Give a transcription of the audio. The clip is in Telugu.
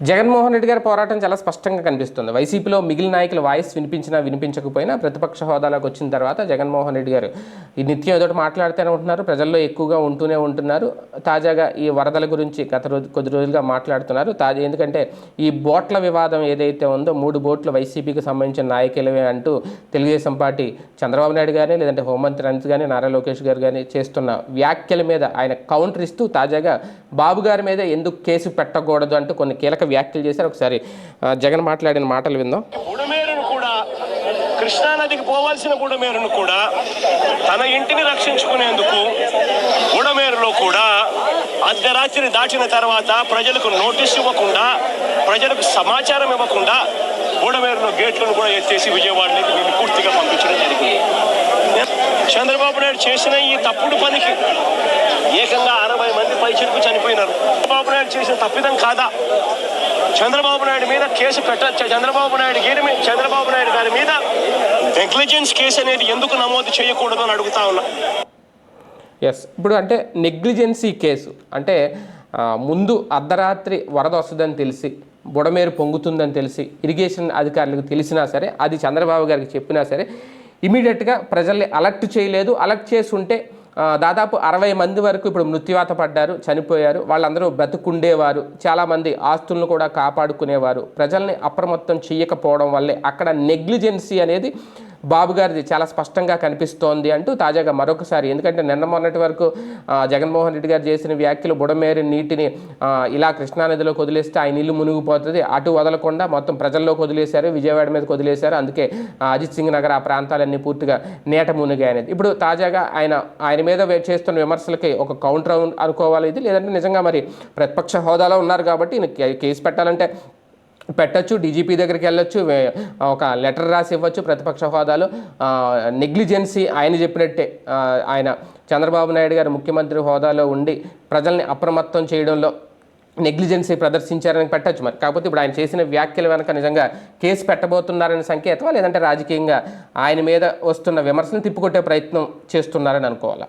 జగన్మోహన్ రెడ్డి గారి పోరాటం చాలా స్పష్టంగా కనిపిస్తుంది. వైసీపీలో మిగిలిన నాయకుల వాయిస్ వినిపించినా వినిపించకపోయినా ప్రతిపక్ష హోదాలోకి వచ్చిన తర్వాత జగన్మోహన్ రెడ్డి గారు ఈ నిత్యం ఏదో మాట్లాడుతూనే ఉంటున్నారు. ప్రజల్లో ఎక్కువగా ఉంటూనే ఉంటున్నారు. తాజాగా ఈ వరదల గురించి గత రోజు కొద్ది రోజులుగా మాట్లాడుతున్నారు. తాజా ఎందుకంటే ఈ బోట్ల వివాదం ఏదైతే ఉందో మూడు బోట్లు వైసీపీకి సంబంధించిన నాయకులవే అంటూ తెలుగుదేశం పార్టీ చంద్రబాబు నాయుడు కానీ లేదంటే హోంమంత్రి అనిత్ కానీ నారా లోకేష్ గారు కానీ చేస్తున్న వ్యాఖ్యల మీద ఆయన కౌంటర్ ఇస్తూ తాజాగా బాబు గారి మీద ఎందుకు కేసు పెట్టకూడదు అంటూ కొన్ని కీలక వ్యాఖ్యలు చేశారు. ఒకసారి జగన్ మాట్లాడిన మాటలు విందాం. బుడమేరును కూడా కృష్ణానదికి పోవాల్సిన బుడమేరును కూడా తన ఇంటిని రక్షించుకునేందుకు బుడమేరులో కూడా అర్ధరాత్రి దాటిన తర్వాత ప్రజలకు నోటీస్ ఇవ్వకుండా ప్రజలకు సమాచారం ఇవ్వకుండా గూడమేరులో గేట్లను కూడా ఎత్తేసి విజయవాడలోకి వీళ్ళు పూర్తిగా పంపించడం జరిగింది. చంద్రబాబు నాయుడు చేసిన ఈ తప్పుడు పనికి ఏకంగా అరవై మంది పైచిలకు చనిపోయినారు. చంద్రబాబు నాయుడు చేసిన తప్పిదం కాదా? చంద్రబాబు నాయుడు మీద కేసు పెట్ట చంద్రబాబు నాయుడు గారి చంద్రబాబు నాయుడు గారి మీద నెగ్లిజెన్స్ కేసు అనేది ఎందుకు నమోదు చేయకూడదు అని అడుగుతా ఉన్నా. ఎస్ ఇప్పుడు అంటే నెగ్లిజెన్సీ కేసు. అంటే ముందు అర్ధరాత్రి వరద వస్తుందని తెలిసి బుడమేరు పొంగుతుందని తెలిసి ఇరిగేషన్ అధికారులకు తెలిసినా సరే అది చంద్రబాబు గారికి చెప్పినా సరే ఇమీడియట్గా ప్రజల్ని అలర్ట్ చేయలేదు. అలర్ట్ చేసి ఉంటే దాదాపు అరవై మంది వరకు ఇప్పుడు మృత్యువాత పడ్డారు చనిపోయారు. వాళ్ళందరూ బ్రతుకుండేవారు. చాలామంది ఆస్తులను కూడా కాపాడుకునేవారు. ప్రజల్ని అప్రమత్తం చేయకపోవడం వల్లే అక్కడ నెగ్లిజెన్సీ అనేది బాబు గారిది చాలా స్పష్టంగా కనిపిస్తోంది అంటూ తాజాగా మరొకసారి ఎందుకంటే నిన్న మొన్నటి వరకు జగన్మోహన్ రెడ్డి గారు చేసిన వ్యాఖ్యలు బుడమేరి నీటిని ఇలా కృష్ణానదిలోకి వదిలేస్తే ఆయన ఇల్లు మునిగిపోతుంది అటు వదలకుండా మొత్తం ప్రజల్లోకి వదిలేశారు విజయవాడ మీదకి వదిలేశారు అందుకే అజిత్ సింగ్ నగర్ ఆ ప్రాంతాలన్నీ పూర్తిగా నేట మునిగాయనేది. ఇప్పుడు తాజాగా ఆయన ఆయన మీద వే- చేస్తున్న విమర్శలకి ఒక కౌంటర్ అనుకోవాలి ఇది లేదంటే నిజంగా మరి ప్రతిపక్ష హోదాలో ఉన్నారు కాబట్టి కేసు పెట్టాలంటే పెట్టచ్చు డీజీపీ దగ్గరికి వెళ్ళొచ్చు ఒక లెటర్ రాసి ఇవ్వచ్చు ప్రతిపక్ష హోదాలో. నెగ్లిజెన్సీ ఆయన చెప్పినట్టే. ఆయన చంద్రబాబు నాయుడు గారు ముఖ్యమంత్రి హోదాలో ఉండి ప్రజల్ని అప్రమత్తం చేయడంలో నెగ్లిజెన్సీ ప్రదర్శించారని పెట్టచ్చు మరి. కాకపోతే ఇప్పుడు ఆయన చేసిన వ్యాఖ్యలు వెనక నిజంగా కేసు పెట్టబోతున్నారని సంకేతమా? లేదంటే రాజకీయంగా ఆయన మీద వస్తున్న విమర్శను తిప్పుకొట్టే ప్రయత్నం చేస్తున్నారని అనుకోవాలా?